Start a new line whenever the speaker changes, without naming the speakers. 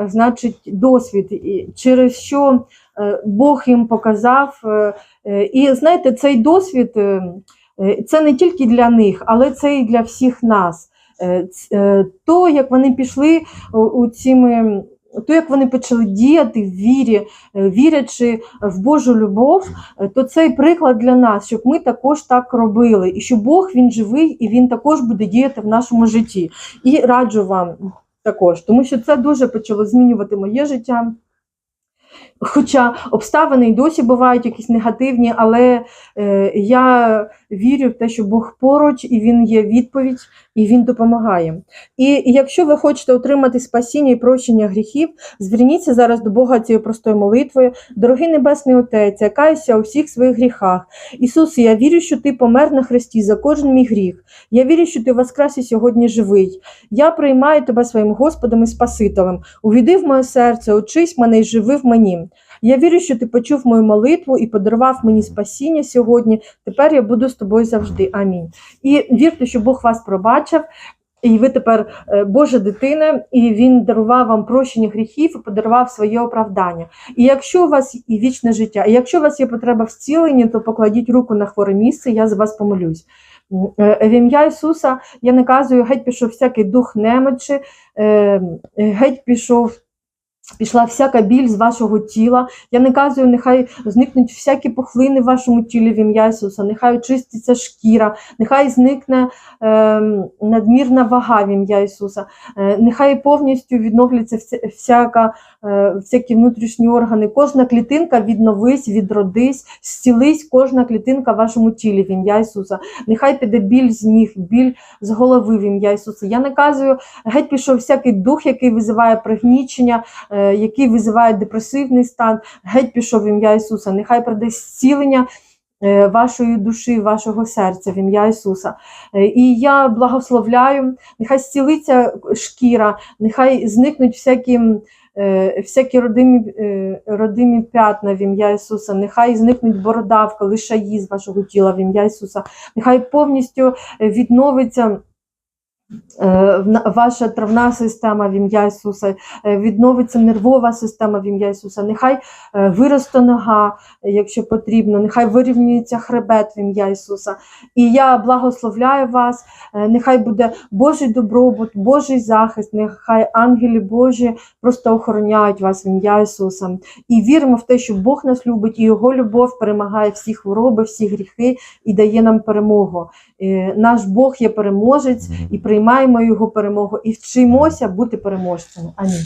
е, значить, досвід, через що е, Бог їм показав. е, І знаєте, цей досвід це не тільки для них, але це і для всіх нас. То, як вони пішли у- цими. То, як вони почали діяти в вірі, вірячи в Божу любов, то цей приклад для нас, щоб ми також так робили, і що Бог він живий і він також буде діяти в нашому житті. І раджу вам також, тому що це дуже почало змінювати моє життя. Хоча обставини й досі бувають якісь негативні, але е, я вірю в те, що Бог поруч і Він є відповідь, і Він допомагає. І якщо ви хочете отримати спасіння і прощення гріхів, зверніться зараз до Бога цією простою молитвою. Дорогий Небесний Отець, я каюся у всіх своїх гріхах. Ісусе, я вірю, що Ти помер на хресті за кожен мій гріх. Я вірю, що Ти воскрес і сьогодні живий. Я приймаю тебе своїм Господом і Спасителем. Увійди в моє серце, очись мене і живи в мені. Я вірю, що ти почув мою молитву і подарував мені спасіння сьогодні. Тепер я буду з тобою завжди. Амінь. І вірте, що Бог вас пробачив. І ви тепер е, Божа дитина, і він дарував вам прощення гріхів і подарував своє оправдання. І якщо у вас і вічне життя, і якщо у вас є потреба в зціленні, то покладіть руку на хворе місце, я за вас помолюсь. Е, В ім'я Ісуса я наказую, геть пішов всякий дух немочі, е, геть пішов. Пішла всяка біль з вашого тіла. Я наказую, нехай зникнуть всякі пухлини в вашому тілі в ім'я Ісуса, нехай очиститься шкіра, нехай зникне е, надмірна вага в ім'я Ісуса, е, нехай повністю відновляться всяка, е, всякі внутрішні органи. Кожна клітинка відновись, відродись, зцілись кожна клітинка в вашому тілі в ім'я Ісуса. Нехай піде біль з ніг, біль з голови в ім'я Ісуса. Я наказую, геть пішов всякий дух, який визиває пригнічення, е, який визиває депресивний стан, геть пішов в ім'я Ісуса. Нехай прийде зцілення е, вашої душі, вашого серця в ім'я Ісуса. Е, І я благословляю, нехай зцілиться шкіра, нехай зникнуть всякі. е, Всякі родимі, е, родимі п'ятна в ім'я Ісуса, нехай зникнуть бородавка, лишаї з вашого тіла в ім'я Ісуса, нехай повністю е, відновиться е, ваша травна система в ім'я Ісуса, е, відновиться нервова система в ім'я Ісуса, нехай е, виросте нога, е, якщо потрібно, нехай вирівнюється хребет в ім'я Ісуса. І я благословляю вас, е, нехай буде Божий добробут, Божий захист, нехай ангели Божі просто охороняють вас в ім'я Ісуса. І віримо в те, що Бог нас любить, і Його любов перемагає всі хвороби, всі гріхи і дає нам перемогу. Е, Наш Бог є переможець, і приймаємо його перемогу, і вчимося бути переможцями. Амінь.